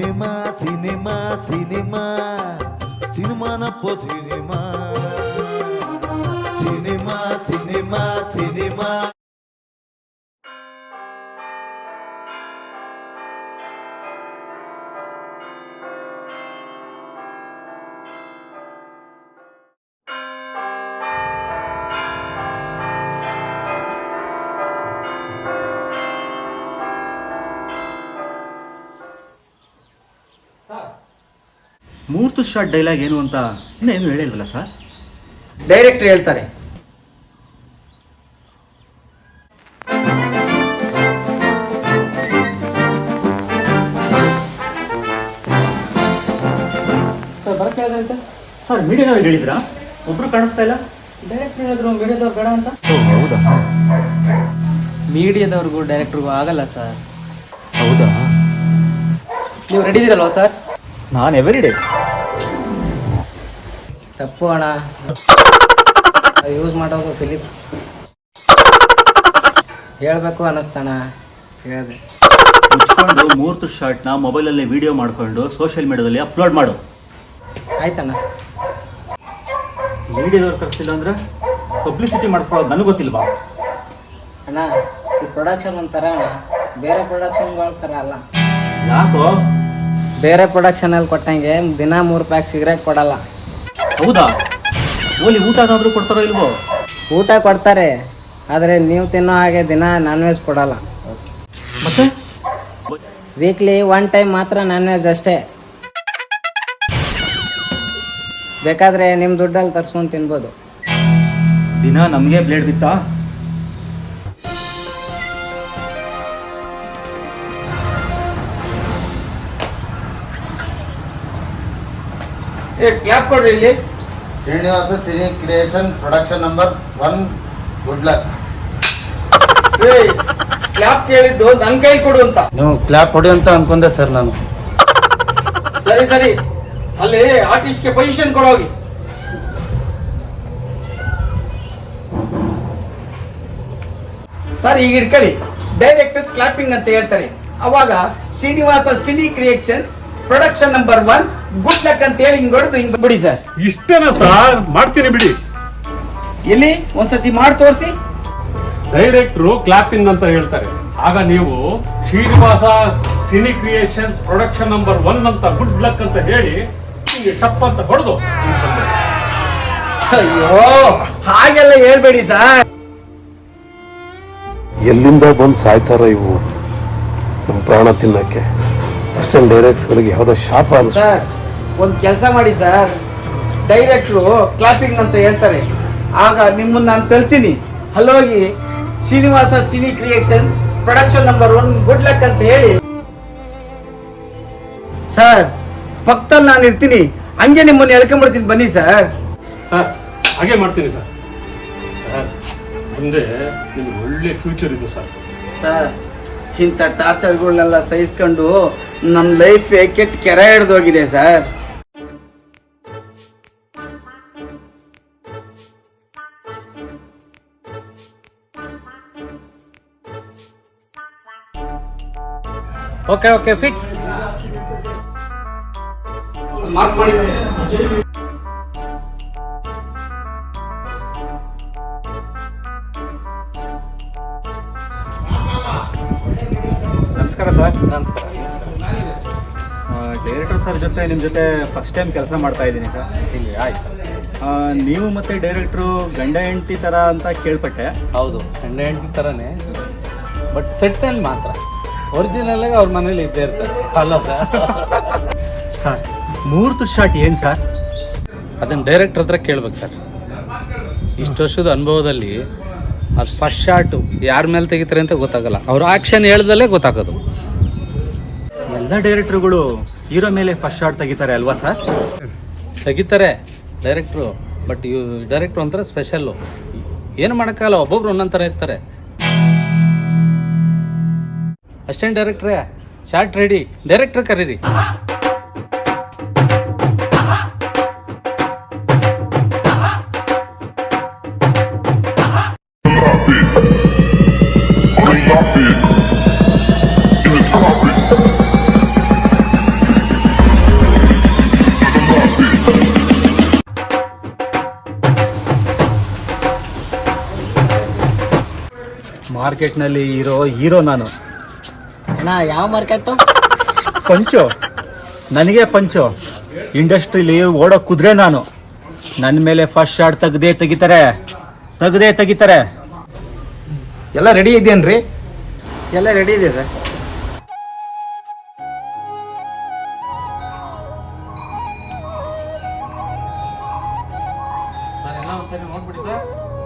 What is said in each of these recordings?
Cinema cinema cinema. Cinema సినిమానప్పో cinema. ಮೂರ್ತು short dialogue ಏನು ಅಂತ ಇನ್ನೂ ಏನು ಹೇಳಿಲ್ವಲ್ಲ ಸರ್ ಡೈರೆಕ್ಟರ್ ಹೇಳ್ತಾರೆ. ಸರ್ ಬರಕ್ಕೆ ಹೇಳಿದ್ರಂತೆ ಸರ್ ಮೀಡಿಯಾದವ್ರು ಹೇಳಿದ್ರಾ? ಒಬ್ರು ಕಾಣಿಸ್ತಾ ಇಲ್ಲ? ಡೈರೆಕ್ಟರ್ ಹೇಳಿದ್ರು ಮೀಡಿಯಾದವ್ರು ಬೇಡ ಅಂತ? ಹೌದಾ? ಮೀಡಿಯಾದವ್ರಿಗೂ ಡೈರೆಕ್ಟ್ರಿಗೂ ಆಗಲ್ಲ ಸರ್ ಹೌದಾ? ನೀವು ರೆಡಿ ಇದೀರಲ್ವಾ ಸರ್ ನಾನು ಎವರಿ ಡೇ ತಪ್ಪು ಅಣ್ಣ. ಯೂಸ್ ಮಾಡೋದು ಫಿಲಿಪ್ಸ್ ಹೇಳಬೇಕು ಅನ್ನಿಸ್ತಣ ಹೇಳಿದೆ. ಮುಚ್ಕೊಂಡು ಮೂರ್ತು ಶಾರ್ಟ್ನ ಮೊಬೈಲಲ್ಲಿ ವಿಡಿಯೋ ಮಾಡಿಕೊಂಡು ಸೋಷಿಯಲ್ ಮೀಡಿಯಾದಲ್ಲಿ ಅಪ್ಲೋಡ್ ಮಾಡು. ಆಯ್ತಣ್ಣ. ಮೀಡಿಯಾದವ್ರು ಕರ್ಸಿಲ್ಲ ಅಂದ್ರೆ ಪಬ್ಲಿಸಿಟಿ ಮಾಡಿಸ್ಕೊಳ್ಳೋದು ನನಗೆ ಗೊತ್ತಿಲ್ವಾ? ಅಣ್ಣ ಈ ಪ್ರೊಡಕ್ಷನ್ ಒಂಥರ ಅಣ್ಣ. ಬೇರೆ ಪ್ರೊಡಕ್ಷನ್ ಥರ ಅಲ್ಲ. ಯಾಕೋ? ಬೇರೆ ಪ್ರೊಡಕ್ಷನಲ್ಲಿ ಕೊಟ್ಟಂಗೆ ದಿನ ಮೂರು ಪ್ಯಾಕ್ ಸಿಗರೇಟ್ ಕೊಡಲ್ಲ. ಹೌದಾ? ಓಲಿ ಊಟ ಆದ್ರೂ ಕೊಡ್ತಾರೋ ಇಲ್ವೋ? ಊಟ ಕೊಡ್ತಾರೆ ಆದರೆ ನೀವು ತಿನ್ನೋ ಹಾಗೆ ದಿನ ನಾನ್ ವೆಜ್ ಕೊಡಲ್ಲ. ಮತ್ತೆ? ವೀಕ್ಲಿ ಒನ್ ಟೈಮ್ ಮಾತ್ರ ನಾನ್ ವೆಜ್ ಅಷ್ಟೇ. ಬೇಕಾದರೆ ನಿಮ್ಮ ದುಡ್ಡಲ್ಲಿ ತರ್ಸ್ಕೊಂಡು ತಿನ್ಬೋದು. ದಿನ ನಮಗೆ ಬ್ಲೇಡ್ ಬಿತ್ತಾ? ಏ ಕ್ಲಾಪ್ ಕೊಡ್ರಿ ಇಲ್ಲಿ. Srinivasa cine creation production number one. Good luck. ಏ ಕ್ಲಾಪ್ ಕೇಳಿದ್ದು ನನ್ ಕೈ ಕೊಡು ಅಂತ. ನೀವು ಕ್ಲಾಪ್ ಹೊಡಿ ಅಂತ ಅನ್ಕೊಂಡೆ ಸರ್ ನಾನು. ಸರಿ ಸರಿ. ಅಲ್ಲಿ ಆರ್ಟಿಸ್ಟ್ಗೆ ಪೊಸಿಷನ್ ಕೊಡೋಗಿ ಸರ್ ಈಗ ಇಟ್ಕೊಳ್ಳಿ ಡೈರೆಕ್ಟರ್ ಕ್ಲಾಪಿಂಗ್ ಅಂತ ಹೇಳ್ತಾರೆ. ಅವಾಗ Srinivasa cine creations production number one. Good luck ಅಂತ ಹೇಳಿ ಹಿಂಗ್ ಹೊಡೆದು ಹಿಂಗ್ ಬಿಡಿ ಸರ್. ಇಷ್ಟೇನಾ ಸರ್? ಮಾಡ್ತೀನಿ ಬಿಡಿ. ಎಲ್ಲಿ? ಒಂದ್ಸತಿ ಮಾಡಿ ತೋರಿಸಿ. ಡೈರೆಕ್ಟ್ರು ಕ್ಲಾಪಿಂಗ್ ಅಂತ ಹೇಳ್ತಾರೆ. ಆಗ ನೀವು Srinivasa cine creations production number one ಅಂತ ಗುಡ್ ಲಕ್ ಅಂತ ಹೇಳಿ ಹಿಂಗೆ ಟಪ್ ಅಂತ ಹೊಡೆದು ಅಯ್ಯೋ ಹಾಗೆಲ್ಲ ಹೇಳ್ಬೇಡಿ ಸರ್. ಎಲ್ಲಿಂದ ಬಂದು ಸಾಯ್ತಾರ ಇವು? ನಮ್ಮ ಪ್ರಾಣ ತಿನ್ನಕ್ಕೆ. ಅಷ್ಟೊಂದು ಡೈರೆಕ್ಟ್ಗಳಿಗೆ ಯಾವುದೋ ಶಾಪ ಅನ್ಸುತ್ತೆ ಸರ್ ಒಂದು ಕೆಲಸ ಮಾಡಿ ಸರ್. ಡೈರೆಕ್ಟ್ರು ಕ್ಲಾಪಿಂಗ್ ಅಂತ ಹೇಳ್ತಾರೆ. ಆಗ ನಿಮ್ಮನ್ನು ನಾನು ತಳ್ತೀನಿ ಅಲ್ಲೋಗಿ Srinivasa cine creations production number one good luck ಅಂತ ಹೇಳಿ. ಸರ್ ಪಕ್ಕದಲ್ಲಿ ನಾನು ಇರ್ತೀನಿ. ಹಂಗೆ ನಿಮ್ಮನ್ನು ಎಳ್ಕೊಂಡ್ಬಿಡ್ತೀನಿ ಬನ್ನಿ ಸರ್. ಸರ್ ಹಾಗೆ ಮಾಡ್ತೀನಿ ಸರ್. ಸರ್ ಮುಂದೆ ನಿಮ್ಗೆ ಒಳ್ಳೆ ಫ್ಯೂಚರ್ ಇದೆ ಸರ್. ಸರ್ ಇಂಥ ಟಾರ್ಚರ್ಗಳನ್ನೆಲ್ಲ ಸಹಿಸ್ಕೊಂಡು ನನ್ನ ಲೈಫ್ ಕೆಟ್ಟ ಕೆರೆ ಹಿಡ್ದೋಗಿದೆ ಸರ್. ಓಕೆ ಓಕೆ ಫಿಕ್ಸ್ ನಮಸ್ಕಾರ ಸರ್. ನಮಸ್ಕಾರ. ಡೈರೆಕ್ಟರ್ ಸರ್ ಜೊತೆ ನಿಮ್ಮ ಜೊತೆ ಫಸ್ಟ್ ಟೈಮ್ ಕೆಲಸ ಮಾಡ್ತಾ ಇದ್ದೀನಿ ಸರ್. ಇಲ್ಲಿ ಆಯ್ತು. ನೀವು ಮತ್ತೆ ಡೈರೆಕ್ಟ್ರು ಗಂಡ ಹೆಂಡತಿ ಥರ ಅಂತ ಕೇಳ್ಪಟ್ಟೆ. ಹೌದು ಗಂಡ ಹೆಂಡತಿ ಥರನೇ ಬಟ್ ಸೆಟ್ನಲ್ಲಿ ಮಾತ್ರ. ಒರಿಜಿನಲ್ ಆಗಿ ಅವ್ರ ಮನೇಲಿ ಇದ್ದೇ ಇರ್ತಾರೆ. ಅಲ್ಲ ಸರ್ ಸರ್ ಮೂರ್ತು ಶಾಟ್ ಏನು ಸರ್ ಅದನ್ನ ಡೈರೆಕ್ಟರ್ ಹತ್ರ ಕೇಳ್ಬೇಕು ಸರ್ ಇಷ್ಟು ವರ್ಷದ ಅನುಭವದಲ್ಲಿ ಅದು ಫಸ್ಟ್ ಶಾಟು ಯಾರ ಮೇಲೆ ತೆಗಿತಾರೆ ಅಂತ ಗೊತ್ತಾಗಲ್ಲ. ಅವ್ರ ಆಕ್ಷನ್ ಹೇಳ್ದಲ್ಲೇ ಗೊತ್ತಾಗೋದು. ಎಲ್ಲ ಡೈರೆಕ್ಟ್ರುಗಳು ಹೀರೋ ಮೇಲೆ ಫಸ್ಟ್ ಶಾಟ್ ತೆಗಿತಾರೆ ಅಲ್ವಾ ಸರ್ ತೆಗಿತಾರೆ ಡೈರೆಕ್ಟ್ರು ಬಟ್ ಇವ್ ಡೈರೆಕ್ಟ್ರು ಒಂಥರ ಸ್ಪೆಷಲ್ಲು ಏನು ಮಾಡೋಕ್ಕಾಗಲ್ಲ ಒಬ್ಬೊಬ್ರು ಒಂದೊಂದು ಥರ ಇರ್ತಾರೆ. ಅಸಿಸ್ಟೆಂಟ್ ಡೈರೆಕ್ಟ್ರೇ ಶಾರ್ಟ್ ರೆಡಿ. ಡೈರೆಕ್ಟ್ರ್ ಕರೀರಿ. ಮಾರ್ಕೆಟ್ನಲ್ಲಿ ಇರೋ ಹೀರೋ ನಾನು. ಅಣ್ಣ ಯಾವ ಮಾರ್ಕೆಟು ಪಂಚು. ನನಗೆ ಪಂಚು. ಇಂಡಸ್ಟ್ರಿಲಿ ಓಡೋ ಕುದ್ರೆ ನಾನು. ನನ್ನ ಮೇಲೆ ಫಸ್ಟ್ ಶಾರ್ಟ್ ತೆಗ್ದೇ ತೆಗಿತಾರೆ. ತೆಗ್ದೇ ತೆಗಿತಾರೆ. ಎಲ್ಲ ರೆಡಿ ಇದೇನ್ರಿ ಎಲ್ಲ ರೆಡಿ ಇದೆ ಸರ್.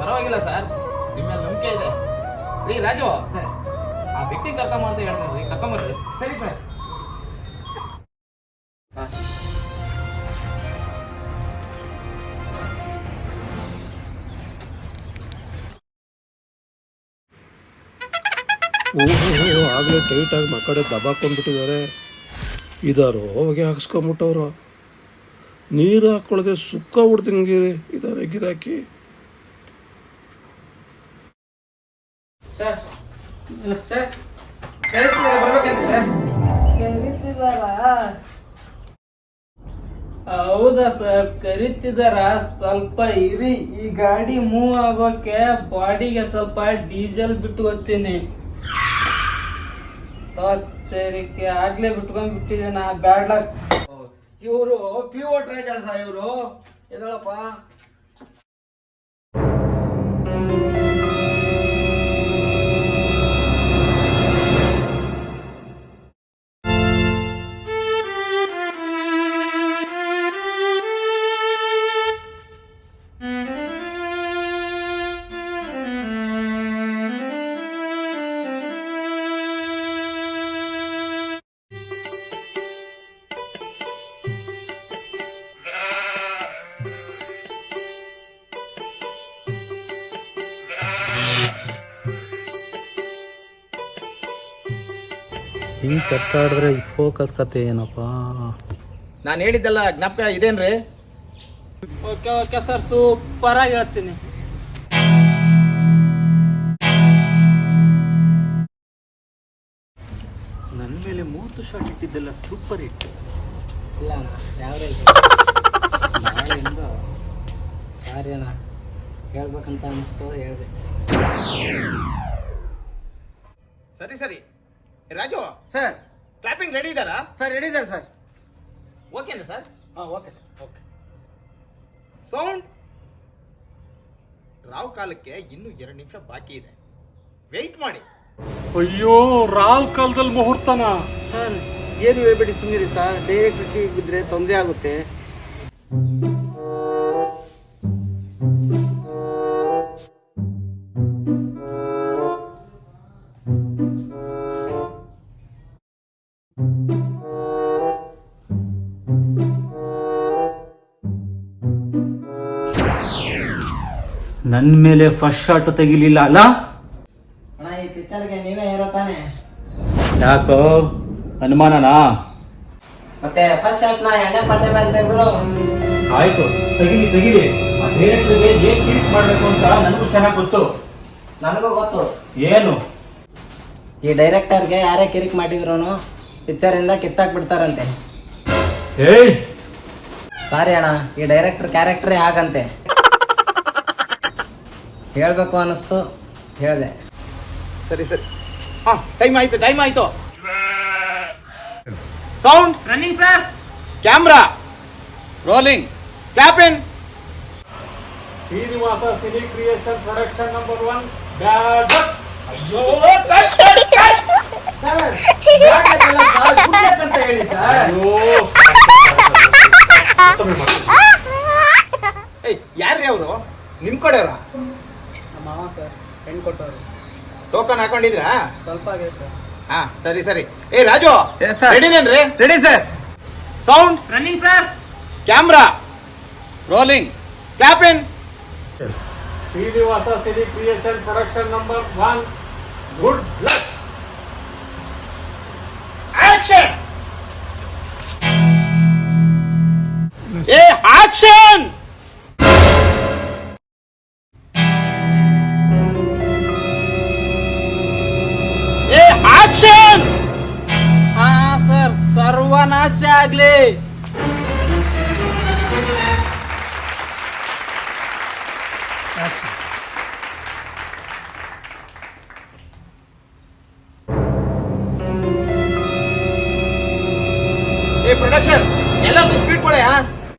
ಪರವಾಗಿಲ್ಲ ಸರ್. ನಿಮ್ಮ ನಂಬಿಕೆ ಇದೆ. ರೀ ರಾಜು. ಸರ್. ಆ ವ್ಯಕ್ತಿ ಕರ್ಕೊಂಬ ಅಂತ ಹೇಳಿದ್ರಿ ಕರ್ಕೊಂಬರ್ರಿ ಸರಿ ಸರ್. ಓಹೋ ಆಗಲೇ ಟೈಟಾಗಿ ಮಕ್ಕಡೆ ದಬಾಕೊಂಡ್ಬಿಟ್ಟಿದ್ದಾರೆ. ಇದಾರೋ ಹೊಗೆ ಹಾಕ್ಸ್ಕೊಂಬಿಟ್ಟವ್ರು. ನೀರು ಹಾಕೊಳ್ಳದೆ ಸುಕ್ಕ ಬಿಡ್ದಂಗೆ ಇದಾರೆ ಗಿರಾಕಿ. Sir sir. ಬರ್ಬೇಕಂತ ಸರ್. ಹೌದಾ ಸರ್. ಕರಿತಿದಾರ ಸ್ವಲ್ಪ ಇರಿ. ಈ ಗಾಡಿ ಮೂವ್ ಆಗೋಕೆ ಬಾಡಿಗೆ ಸ್ವಲ್ಪ ಡೀಸೆಲ್ ಬಿಟ್ಟು ಹೋಗ್ತೀನಿ. ತತ್ತರಿಕೆ ಆಗ್ಲೇ ಬಿಟ್ಕೊಂಡ್ ಬಿಟ್ಟಿದೆ ನಾ. ಲಕ್. ಇವರು ಪಿ ಓ ರಾಜ ಸರ್ ಇವರು. ಎದಳಪ್ಪ ಹಿಂಗೆ ಕಟ್ಟಾಡಿದ್ರೆ ಫೋಕಸ್ ಕತೆ ಏನಪ್ಪ? ನಾನು ಹೇಳಿದ್ದೆಲ್ಲ ಜ್ಞಾಪಕ ಇದೇನ್ರಿ? ಓಕೆ ಓಕೆ ಸರ್ ಸೂಪರ್ ಆಗಿ ಹೇಳ್ತೀನಿ. ನನ್ನ ಮೇಲೆ ಮೂರ್ತು ಶಾಟ್ ಇಟ್ಟಿದ್ದೆಲ್ಲ ಸೂಪರ್ ಹಿಟ್ ಇಲ್ಲ ಅಣ್ಣ ಯಾವ್ರೇಜ್ ನಾಳೆಯಿಂದ ಸಾರಿ ಅಣ್ಣ. ಹೇಳ್ಬೇಕಂತ ಅನಿಸ್ತು ಹೇಳಿದೆ. ಸರಿ ಸರಿ. ರಾಜು ಸರ್. ಕ್ಲಾಪಿಂಗ್ ರೆಡಿ ಇದ್ದಾರಾ? ಸರ್ ರೆಡಿ ಇದ್ದಾರೆ ಸರ್. ಓಕೆನಾ ಸರ್? ಹಾಂ okay sir. Okay sound Rao ಕಾಲಕ್ಕೆ ಇನ್ನೂ ಎರಡು ನಿಮಿಷ ಬಾಕಿ ಇದೆ. ವೆಯ್ಟ್ ಮಾಡಿ. ಅಯ್ಯೋ ರಾವ್ ಕಾಲದಲ್ಲಿ ಮುಹೂರ್ತನ. ಸರ್ ಏನು ಹೇಳ್ಬೇಡಿ ಸುಮ್ಮನಿರಿ ಸರ್. ಡೈರೆಕ್ಟ್ ಬಿದ್ದರೆ ತೊಂದರೆ ಆಗುತ್ತೆ. ನನ್ನ ಮೇಲೆ ಫಸ್ಟ್ ಶಾಟ್ ತೆಗಿಲಿಲ್ಲ ಅಲ್ಲ? ಅಣ್ಣ ಈ ಪಿಕ್ಚರ್ಗೆ ನೀವೇ ಇರೋ ತಾನೆ. ಯಾಕೋ? ಅನುಮಾನನಾ? ಮತ್ತೆ ಫಸ್ಟ್ ಶಾಟ್ ನಾ ಎಣ್ಣೆ ಪಟ್ಟೆ ಮೇಲೆ ತೆಗೆದ್ರು. ಆಯ್ತು ತೆಗಿಲಿ ತೆಗಿಲಿ. ಆ ಡೈರೆಕ್ಟರ್ಗೆ ಏನ್ ಟ್ರೀಟ್ ಮಾಡ್ಬೇಕು ಅಂತ ನನಗೂ ಚೆನ್ನಾಗಿ ಗೊತ್ತು. ನನಗೂ ಗೊತ್ತು. ಏನು? ಈ ಡೈರೆಕ್ಟರ್ಗೆ ಯಾರೇ ಕಿರಿಕ್ ಮಾಡಿದ್ರು ಪಿಕ್ಚರಿಂದ ಕಿತ್ತಾಕ್ ಬಿಡ್ತಾರಂತೆ ಏಯ್! ಸಾರಿ ಅಣ್ಣ ಈ ಡೈರೆಕ್ಟರ್ ಕ್ಯಾರೆಕ್ಟರೇ ಆಗಂತೆ ಹೇಳ್ಬೇಕು ಅನ್ನಿಸ್ತು. ಹೇಳಿದೆ. ಸರಿ ಸರಿ. ಹಾ ಟೈಮ್ ಆಯ್ತು ಟೈಮ್ ಆಯ್ತು. Sound running sir camera rolling clapping Srinivasa cine creation production number one bad. Sir cut sir good luck ಅಂತ ಹೇಳಿ ಸರ್ ಏಯ್ ಯಾರ್ರಿ ಅವರು? ನಿಮ್ ಕಡೆಯವ್ರ? ನಮ್ಮ ಮಾವ ಸರ್ ಹೆಣ್ಣು ಕೊಟ್ಟವರು. ಟೋಕನ್ ಹಾಕೊಂಡಿದ್ರಾ? ಸ್ವಲ್ಪ ಆಗಿದೆ ಸರ್ ಹಾ ಸರಿ ಸರಿ. ಏ Raju Yes, sir. ರೆಡಿನೇನ್ರಿ ready sir sound running sir camera rolling clapping Srinivasa Siri creation production number one good luck action ಏ ಆಕ್ಷನ್ লাগলে